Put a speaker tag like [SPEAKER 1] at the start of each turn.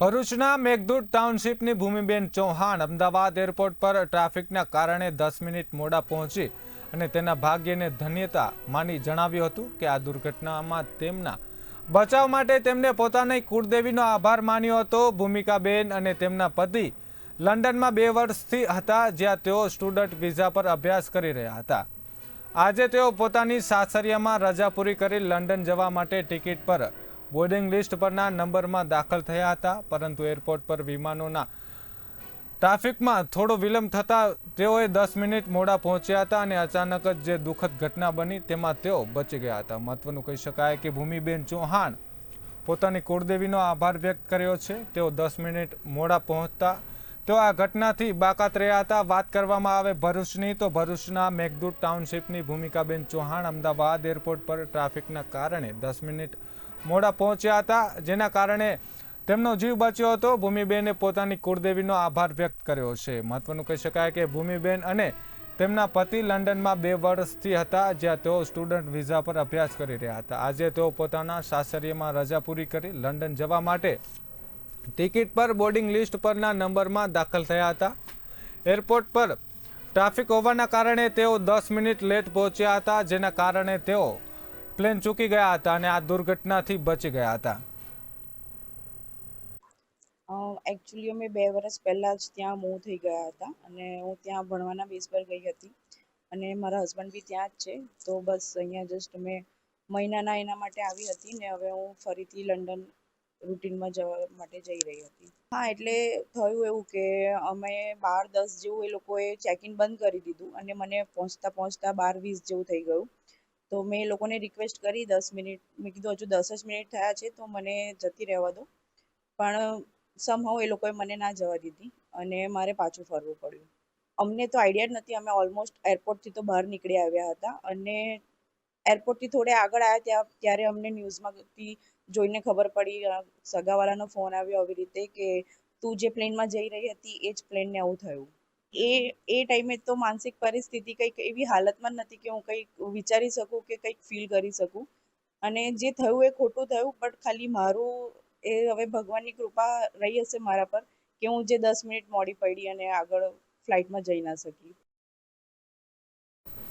[SPEAKER 1] ભરૂચના મેઘદૂત ટાઉનશીપની ભૂમિબેન ચૌહાણ અમદાવાદ એરપોર્ટ પર ટ્રાફિકના કારણે દસ મિનિટ મોડા પહોંચી અને તેના ભાગ્યને ધન્યતા માની જણાવ્યું હતું કે આ દુર્ઘટનામાં તેમના બચાવ માટે તેમને પોતાની કુળદેવીનો આભાર માન્યો હતો. ભૂમિકાબેન અને તેમના પતિ લંડનમાં બે વર્ષથી હતા જ્યાં તેઓ સ્ટુડન્ટ વિઝા પર અભ્યાસ કરી રહ્યા હતા. આજે તેઓ પોતાની સાસરિયામાં રજા પૂરી કરી લંડન જવા માટે ટિકિટ પર બોર્ડિંગ લિસ્ટ પરના નંબરમાં દાખલ થયા હતા, પરંતુ એરપોર્ટ પર વિમાનોના ટ્રાફિકમાં થોડો વિલંબ થતાં તેઓએ દસ મિનિટ મોડા પહોંચ્યા હતા અને અચાનક જ જે દુઃખદ ઘટના બની તેમાં તેઓ બચી ગયા હતા. મહત્વનું કહી શકાય કે ભૂમિબેન ચૌહાણ પોતાની કુળદેવીનો આભાર વ્યક્ત કર્યો છે. તેઓ દસ મિનિટ મોડા પહોંચતા તેઓ આ ઘટનાથી બાકાત રહ્યા હતા. વાત કરવામાં આવે ભરૂચની, તો ભરૂચના મેઘદૂત ટાઉનશીપની ભૂમિકાબેન ચૌહાણ અમદાવાદ એરપોર્ટ પર ટ્રાફિકના કારણે દસ મિનિટ મોડા પહોંચ્યા હતા, જેના કારણે તેમનો જીવ બચ્યો હતો. ભૂમિબેને પોતાની કુળદેવીનો આભાર વ્યક્ત કર્યો છે. મહત્વનું કહી શકાય કે ભૂમિબેન અને તેમના પતિ લંડનમાં બે વર્ષથી હતા, જ્યાં તેઓ સ્ટુડન્ટ વિઝા પર અભ્યાસ કરી રહ્યા હતા. આજે તેઓ પોતાના સાસરીમાં રજા પૂરી કરી લંડન જવા માટે ટિકિટ પર બોર્ડિંગ લિસ્ટ પરના નંબરમાં દાખલ થયા હતા. એરપોર્ટ પર ટ્રાફિક હોવાના કારણે તેઓ દસ મિનિટ લેટ પહોંચ્યા હતા, જેના કારણે તેઓ પ્લેન ચૂકી ગયા હતા અને આ દુર્ઘટનાથી બચી ગયા હતા.
[SPEAKER 2] એકચ્યુઅલી અમે બે વર્ષ પહેલાં જ ત્યાં મૂવ થઈ ગયા હતા અને હું ત્યાં ભણવાના બેસ પર ગઈ હતી. અને મારા હસબન્ડ બી ત્યાં જ છે, તો બસ અહીંયા જસ્ટ મેં મહિનાના એના માટે આવી હતી ને હવે હું ફરીથી લંડન રૂટીનમાં જવા માટે જઈ રહી હતી. હા, એટલે થયું એવું કે અમે બાર દસ જેવું એ લોકોએ ચેક ઇન બંધ કરી દીધું અને મને પહોંચતા પહોંચતા બાર વીસ જેવું થઈ ગયું. તો મેં એ લોકોને રિક્વેસ્ટ કરી દસ મિનિટ. મેં કીધું હજુ દસ જ મિનિટ થયા છે, તો મને જતી રહેવા દો. પણ સમહાઉ એ લોકોએ મને ના જવા દીધી અને મારે પાછું ફરવું પડ્યું. અમને તો આઈડિયા જ નથી. અમે ઓલમોસ્ટ એરપોર્ટથી તો બહાર નીકળી આવ્યા હતા અને એરપોર્ટથી થોડે આગળ આવ્યા ત્યાં, ત્યારે અમને ન્યૂઝમાંથી જોઈને ખબર પડી સગાવાળાનો ફોન આવ્યો આવી રીતે કે તું જે પ્લેનમાં જઈ રહી હતી એ જ પ્લેનને આવું થયું. એ એ ટાઈમે તો માનસિક પરિસ્થિતિ કંઈક એવી હાલતમાં નથી કે હું કંઈક વિચારી શકું કે કંઈક ફીલ કરી શકું. અને જે થયું એ ખોટું થયું બટ ખાલી મારું એ હવે ભગવાનની કૃપા રહી હશે મારા પર કે હું જે દસ મિનિટ મોડી પડી અને આગળ ફ્લાઇટમાં જઈ ના શકી.